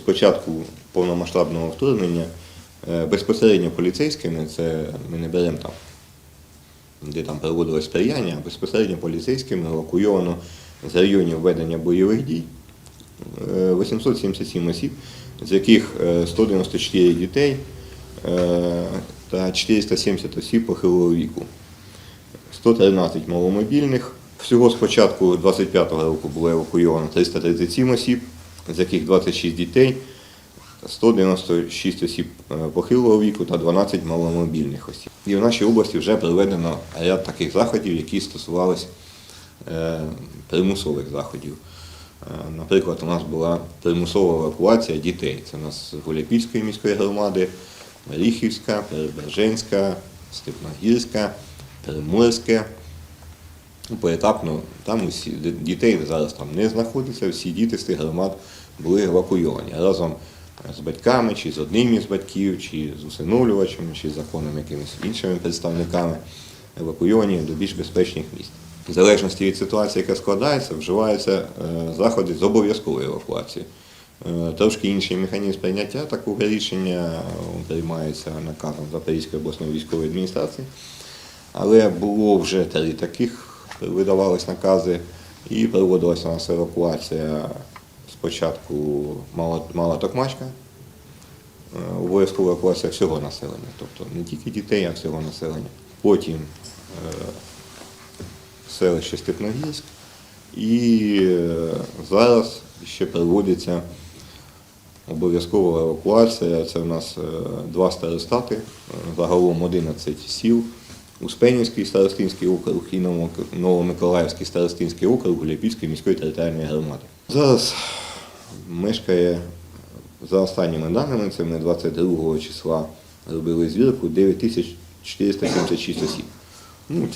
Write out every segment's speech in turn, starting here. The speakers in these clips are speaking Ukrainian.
початку повномасштабного вторгнення е, безпосередньо поліцейськими, це ми не беремо там, де там проводилось сприяння, безпосередньо поліцейськими евакуйовано з районів ведення бойових дій е, 877 осіб, з яких е, 194 дітей е, та 470 осіб похилого віку. 113 маломобільних. Всього з початку 25-го року було евакуйовано 337 осіб, з яких 26 дітей, 196 осіб е, похилого віку та 12 маломобільних осіб. І в нашій області вже проведено ряд таких заходів, які стосувалися е, примусових заходів. Е, Наприклад, у нас була примусова евакуація дітей. Це у нас з Гуляпільської міської громади, Оріхівська, Переберженська, Степногірська, Приморське. Ну, Поетапно там усі дітей зараз там не знаходиться, всі діти з тих громад були евакуйовані разом з батьками, чи з одним із батьків, чи з усиновлювачами, чи з законом якимись іншими представниками, евакуйовані до більш безпечних місць. В залежності від ситуації, яка складається, вживаються е, заходи з обов'язкової евакуації. Е, Трошки інший механізм прийняття такого рішення е, приймається наказом Запорізької обласної військової адміністрації. Але було вже три таких, видавались накази, і проводилася у нас евакуація спочатку мала, мала Токмачка, е, обов'язкова евакуація всього населення, тобто не тільки дітей, а всього населення. Потім е, селище Степногірськ. І е, зараз ще проводиться обов'язкова евакуація. Це у нас два старостати, загалом 11 сіл. Успенівський старостинський округ і Новомиколаївський старостинський округ Гуляпільської міської територіальної громади. Зараз мешкає, за останніми даними, це ми 22 числа робили звірку 9476 осіб. Ну,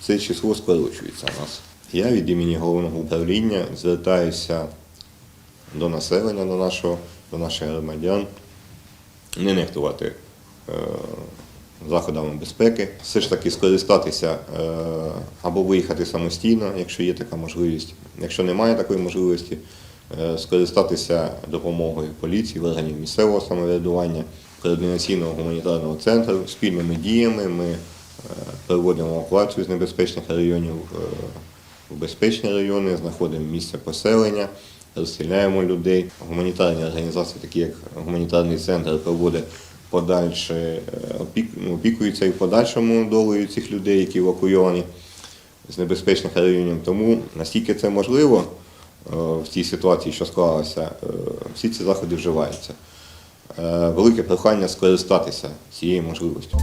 це число скорочується у нас. Я від імені головного управління звертаюся до населення, до, нашого, до наших громадян, не нехтувати е, заходами безпеки, все ж таки скористатися е, або виїхати самостійно, якщо є така можливість. Якщо немає такої можливості, е, скористатися допомогою поліції, органів місцевого самоврядування, координаційного гуманітарного центру спільними діями. Ми е, проводимо евакуацію з небезпечних районів в безпечні райони, знаходимо місце поселення, розселяємо людей. Гуманітарні організації, такі як гуманітарний центр, проводить подальше е, ну, опікуються і в подальшому долею цих людей, які евакуйовані з небезпечних районів. Тому наскільки це можливо е, в цій ситуації, що склалася, е, всі ці заходи вживаються. Велике прохання скористатися цією можливістю.